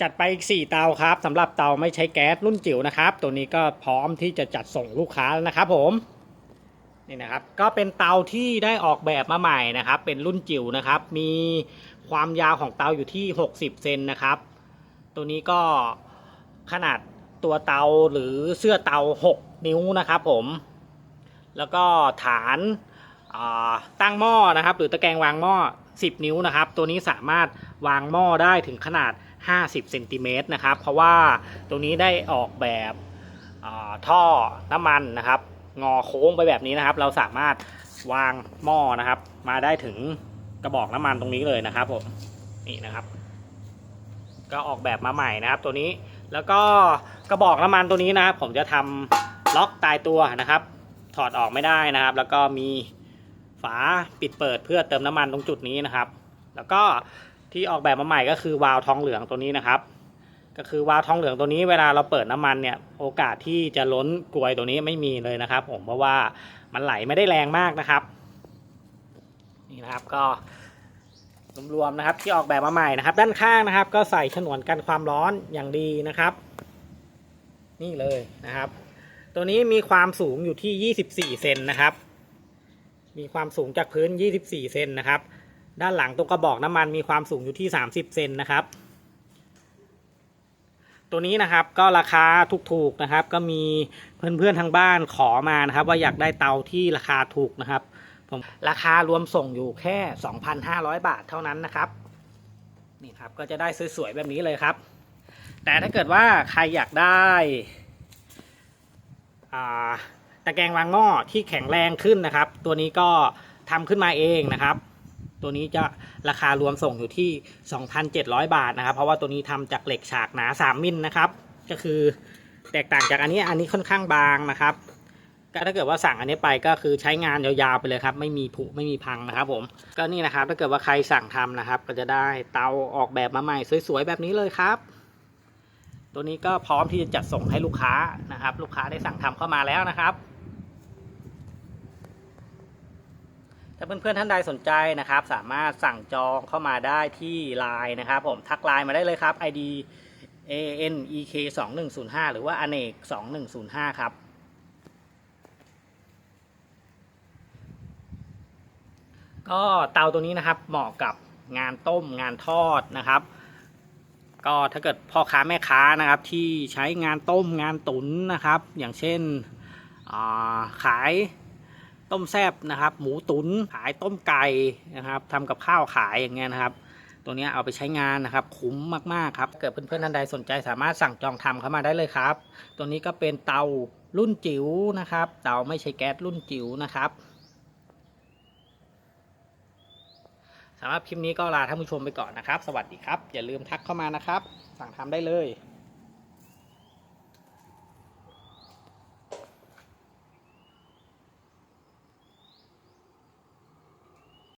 จัดไปอีก 4 เตาครับสำหรับเตาไม่ใช้แก๊สรุ่นจิ๋วนะครับ ตัวนี้ก็พร้อมที่จะจัดส่งลูกค้าแล้วนะครับผมนี่นะครับก็เป็นเตาที่ได้ออกแบบมาใหม่นะครับ เป็นรุ่นจิ๋วนะครับ มีความยาวของเตาอยู่ที่ 60 เซนนะครับ ตัวนี้ก็ขนาดตัวเตาหรือเสื้อเตา 6 นิ้วนะครับผม แล้วก็ฐานาตั้งหม้อนะครับ หรือตะแกรงวางหม้อ 10 นิ้วนะครับ ตัวนี้สามารถวางหม้อได้ถึงขนาด 50เซนติเมตรนะครับ เพราะว่าตัวนี้ได้ออกแบบท่อน้ำมันนะครับ งอโค้งไปแบบนี้นะครับ เราสามารถวางหม้อนะครับ มาได้ถึงกระบอกน้ำมันตรงนี้เลยนะครับผมนี่นะครับ ก็ออกแบบมาใหม่นะครับ ตัวนี้แล้วก็กระบอกน้ำมันตัวนี้นะครับ ผมจะทำล็อกตายตัวนะครับ ถอดออกไม่ได้นะครับ แล้วก็มีฝาปิดเปิดเพื่อเติมน้ำมันตรงจุดนี้นะครับ แล้วก็ ที่ออกแบบมาใหม่ก็คือวาล์วทองเหลืองตัวนี้นะครับ ก็คือวาล์วทองเหลืองตัวนี้เวลาเราเปิดน้ำมันเนี่ยโอกาสที่จะล้นกลวยตัวนี้ไม่มีเลยนะครับ ผมเพราะว่ามันไหลไม่ได้แรงมากนะครับนี่นะครับก็รวมๆนะครับที่ออกแบบมาใหม่นะครับ ด้านข้างนะครับ ก็ใส่ฉนวนกันความร้อนอย่างดีนะครับ นี่เลยนะครับ ตัวนี้มีความสูงอยู่ที่ 24 เซนนะครับ มีความสูงจากพื้น 24 เซนนะครับ ด้านหลังตรงกระบอกน้ำมันมีความสูงอยู่ที่ 30 เซนนะครับ ตัวนี้นะครับก็ราคาถูกๆนะครับ ก็มีเพื่อนๆทางบ้านขอมานะครับ ว่าอยากได้เตาที่ราคาถูกนะครับผมราคารวมส่งอยู่แค่ 2,500 บาทเท่านั้นนะครับนี่ครับก็จะได้สวยๆแบบนี้เลยครับ แต่ถ้าเกิดว่าใครอยากได้ตะแกรงวางหม้อที่แข็งแรงขึ้นนะครับ ตัวนี้ก็ทำขึ้นมาเองนะครับ ตัวนี้จะราคารวมส่งอยู่ที่ 2,700 บาทนะครับ เพราะว่าตัวนี้ทำจากเหล็กฉากหนา 3 มิลนะครับ ก็คือแตกต่างจากอันนี้อันนี้ค่อนข้างบางนะครับก็ถ้าเกิดว่าสั่งอันนี้ไปก็คือใช้งานยาวๆไปเลยครับ ไม่มีผุไม่มีพังนะครับผมก็นี่นะครับถ้าเกิดว่าใครสั่งทำนะครับ ก็จะได้เตาออกแบบมาใหม่สวยๆแบบนี้เลยครับ ตัวนี้ก็พร้อมที่จะจัดส่งให้ลูกค้านะครับ ลูกค้าได้สั่งทำเข้ามาแล้วนะครับ ถ้าเพื่อนๆท่านใดสนใจนะครับ สามารถสั่งจองเข้ามาได้ที่ไลน์นะครับผมทักไลน์มาได้เลยครับ ID A N E K 2 1 0 5หรือว่า a n e k 2 1 0 5 ครับก็เตาตัวนี้นะครับเหมาะกับงานต้มงานทอดนะครับ ก็ถ้าเกิดพ่อค้าแม่ค้านะครับที่ใช้งานต้มงานตุ๋นนะครับ อย่างเช่นขาย ต้มแซบนะครับ หมูตุนขายต้มไก่นะครับทำกับข้าวขายอย่างเงี้ยนะครับ ตัวนี้เอาไปใช้งานนะครับ คุ้มมาก ๆ ครับ เกิดเพื่อนๆท่านใดสนใจสามารถสั่งจองทำเข้ามาได้เลยครับ ตัวนี้ก็เป็นเตารุ่นจิ๋วนะครับ เตาไม่ใช่แก๊สรุ่นจิ๋วนะครับสำหรับคลิปนี้ก็ลาท่านผู้ชมไปก่อนนะครับ สวัสดีครับ อย่าลืมทักเข้ามานะครับ สั่งทำได้เลย